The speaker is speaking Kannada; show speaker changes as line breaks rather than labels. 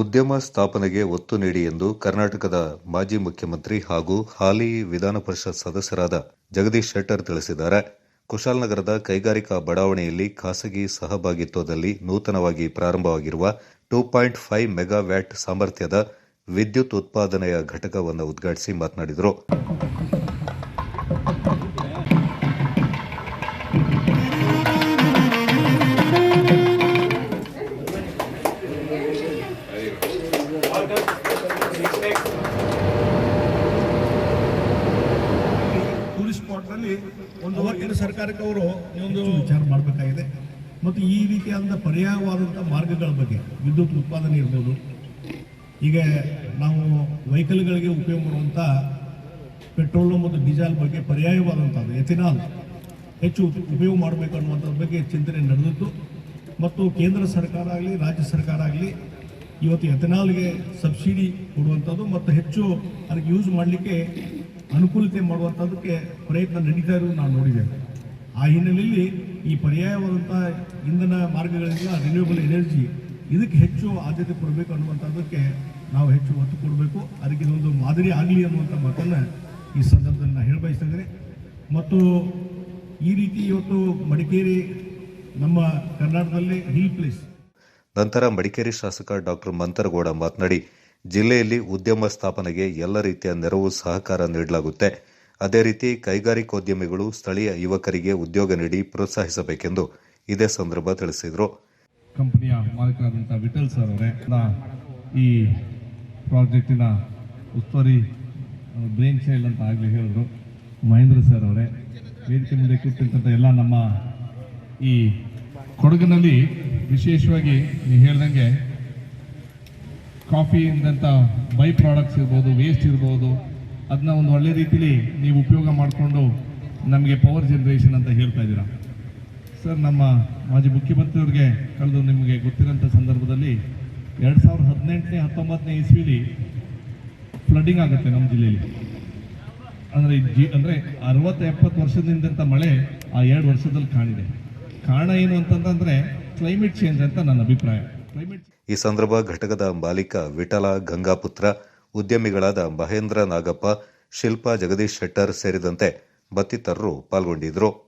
ಉದ್ಯಮ ಸ್ಥಾಪನೆಗೆ ಒತ್ತು ನೀಡಿ ಎಂದು ಕರ್ನಾಟಕದ ಮಾಜಿ ಮುಖ್ಯಮಂತ್ರಿ ಹಾಗೂ ಹಾಲಿ ವಿಧಾನ ಪರಿಷತ್ ಸದಸ್ಯರಾದ ಜಗದೀಶ್ ಶೆಟ್ಟರ್ ತಿಳಿಸಿದ್ದಾರೆ. ಕುಶಾಲನಗರದ ಕೈಗಾರಿಕಾ ಬಡಾವಣೆಯಲ್ಲಿ ಖಾಸಗಿ ಸಹಭಾಗಿತ್ವದಲ್ಲಿ ನೂತನವಾಗಿ ಪ್ರಾರಂಭವಾಗಿರುವ ಟೂ ಪಾಯಿಂಟ್ ಫೈವ್ ಮೆಗಾವ್ಯಾಟ್ ಸಾಮರ್ಥ್ಯದ ವಿದ್ಯುತ್ ಉತ್ಪಾದನೆಯ ಘಟಕವನ್ನು ಉದ್ಘಾಟಿಸಿ ಮಾತನಾಡಿದರು.
ಒಂದು ಕೇಂದ್ರ ಸರ್ಕಾರಕ್ಕೆ ಅವರು ಒಂದು ವಿಚಾರ ಮಾಡಬೇಕಾಗಿದೆ. ಮತ್ತು ಈ ರೀತಿಯಾದಂಥ ಪರ್ಯಾಯವಾದಂಥ ಮಾರ್ಗಗಳ ಬಗ್ಗೆ, ವಿದ್ಯುತ್ ಉತ್ಪಾದನೆ ಇರ್ಬೋದು, ಈಗ ನಾವು ವೆಹಿಕಲ್ಗಳಿಗೆ ಉಪಯೋಗ ಮಾಡುವಂಥ ಪೆಟ್ರೋಲು ಮತ್ತು ಡೀಸೆಲ್ ಬಗ್ಗೆ ಪರ್ಯಾಯವಾದಂಥದ್ದು, ಎಥಿನಾಲ್ ಹೆಚ್ಚು ಉಪಯೋಗ ಮಾಡಬೇಕು ಅನ್ನುವಂಥದ್ರ ಬಗ್ಗೆ ಚಿಂತನೆ ನಡೆದಿತ್ತು. ಮತ್ತು ಕೇಂದ್ರ ಸರ್ಕಾರ ಆಗಲಿ, ರಾಜ್ಯ ಸರ್ಕಾರ ಆಗಲಿ, ಇವತ್ತು ಎಥೆನಾಲ್ಗೆ ಸಬ್ಸಿಡಿ ಕೊಡುವಂಥದ್ದು ಮತ್ತು ಹೆಚ್ಚು ಅದಕ್ಕೆ ಯೂಸ್ ಮಾಡಲಿಕ್ಕೆ ಅನುಕೂಲತೆ ಮಾಡುವಂಥದ್ದಕ್ಕೆ ಪ್ರಯತ್ನ ನಡೀತಾ ಇರೋದು ನಾವು ನೋಡಿದ್ದೇವೆ. ಆ ಹಿನ್ನೆಲೆಯಲ್ಲಿ ಈ ಪರ್ಯಾಯವಾದಂಥ ಇಂಧನ ಮಾರ್ಗಗಳಿಂದ ರಿನ್ಯೂವಬಲ್ ಎನರ್ಜಿ ಇದಕ್ಕೆ ಹೆಚ್ಚು ಆದ್ಯತೆ ಕೊಡಬೇಕು ಅನ್ನುವಂಥದ್ದಕ್ಕೆ ನಾವು ಹೆಚ್ಚು ಒತ್ತು ಕೊಡಬೇಕು. ಅದಕ್ಕೆ ಇದೊಂದು ಮಾದರಿ ಆಗಲಿ ಅನ್ನುವಂಥ ಮಾತನ್ನು ಈ ಸಂದರ್ಭದಲ್ಲಿ ನಾನು ಹೇಳ ಬಯಸ್ತಾ ಮತ್ತು ಈ ರೀತಿ ಇವತ್ತು ಮಡಿಕೇರಿ ನಮ್ಮ ಕರ್ನಾಟಕದಲ್ಲಿ ಹಿಲ್ ಪ್ಲೇಸ್
ನಂತರ ಮಡಿಕೇರಿ ಶಾಸಕ ಡಾಕ್ಟರ್ ಮಂತರಗೌಡ ಮಾತನಾಡಿ ಜಿಲ್ಲೆಯಲ್ಲಿ ಉದ್ಯಮ ಸ್ಥಾಪನೆಗೆ ಎಲ್ಲ ರೀತಿಯ ನೆರವು ಸಹಕಾರ ನೀಡಲಾಗುತ್ತೆ. ಅದೇ ರೀತಿ ಕೈಗಾರಿಕೋದ್ಯಮಿಗಳು ಸ್ಥಳೀಯ ಯುವಕರಿಗೆ ಉದ್ಯೋಗ ನೀಡಿ ಪ್ರೋತ್ಸಾಹಿಸಬೇಕೆಂದು ಇದೇ ಸಂದರ್ಭ ತಿಳಿಸಿದರು.
ಕಂಪನಿಯ ಮಾಲೀಕರಾದಂಥ ವಿಠಲ್ ಸರ್ ಅವರೇ ಈ ಪ್ರಾಜೆಕ್ಟಿನ ಉಸ್ತುವಾರಿ ಬ್ರೇನ್ ಚೈಲ್ಡ್ ಅಂತ ಆಗಲಿ ಹೇಳಿದ್ರು. ಮಹೇಂದ್ರ ಸರ್ ಅವರೇ, ವೇದಿಕೆ ಮುಂದೆ ಕೂತಿರ್ತಂಥ ಎಲ್ಲ ನಮ್ಮ ಈ ಕೊಡಗಿನಲ್ಲಿ ವಿಶೇಷವಾಗಿ ನೀವು ಹೇಳ್ದಂಗೆ ಕಾಫಿಯಿಂದಂಥ ಬೈ ಪ್ರಾಡಕ್ಟ್ಸ್ ಇರ್ಬೋದು ವೇಸ್ಟ್ ಇರ್ಬೋದು ಅದನ್ನ ಒಂದು ಒಳ್ಳೆ ರೀತಿಲಿ ನೀವು ಉಪಯೋಗ ಮಾಡಿಕೊಂಡು ನಮಗೆ ಪವರ್ ಜನ್ರೇಷನ್ ಅಂತ ಹೇಳ್ತಾ ಇದ್ದೀರಾ. ಸರ್ ನಮ್ಮ ಮಾಜಿ ಮುಖ್ಯಮಂತ್ರಿಯವ್ರಿಗೆ ಕಳೆದು ನಿಮಗೆ ಗೊತ್ತಿರೋಂಥ ಸಂದರ್ಭದಲ್ಲಿ ಎರಡು ಸಾವಿರದ ಹದಿನೆಂಟನೇ, ಹತ್ತೊಂಬತ್ತನೇ ಇಸ್ವಿಲಿ ಫ್ಲಡ್ಡಿಂಗ್ ಆಗುತ್ತೆ ನಮ್ಮ ಜಿಲ್ಲೆಯಲ್ಲಿ. ಅಂದರೆ ಜಿ, ಅಂದರೆ ಅರವತ್ತು, ಎಪ್ಪತ್ತು ವರ್ಷದಿಂದಂಥ ಮಳೆ ಆ ಎರಡು ವರ್ಷದಲ್ಲಿ ಕಾಣಿದೆ. ಕಾರಣ ಏನು ಅಂತಂದ್ರೆ ಕ್ಲೈಮೇಟ್ ಚೇಂಜ್ ಅಂತ ನನ್ನ ಅಭಿಪ್ರಾಯ.
ಈ ಸಂದರ್ಭ ಘಟಕದ ಮಾಲೀಕ ವಿಠಲ ಗಂಗಾಪುತ್ರ, ಉದ್ಯಮಿಗಳಾದ ಮಹೇಂದ್ರ ನಾಗಪ್ಪ, ಶಿಲ್ಪಾ ಜಗದೀಶ್ ಶೆಟ್ಟರ್ ಸೇರಿದಂತೆ ಮತ್ತಿತರರು ಪಾಲ್ಗೊಂಡಿದ್ದರು.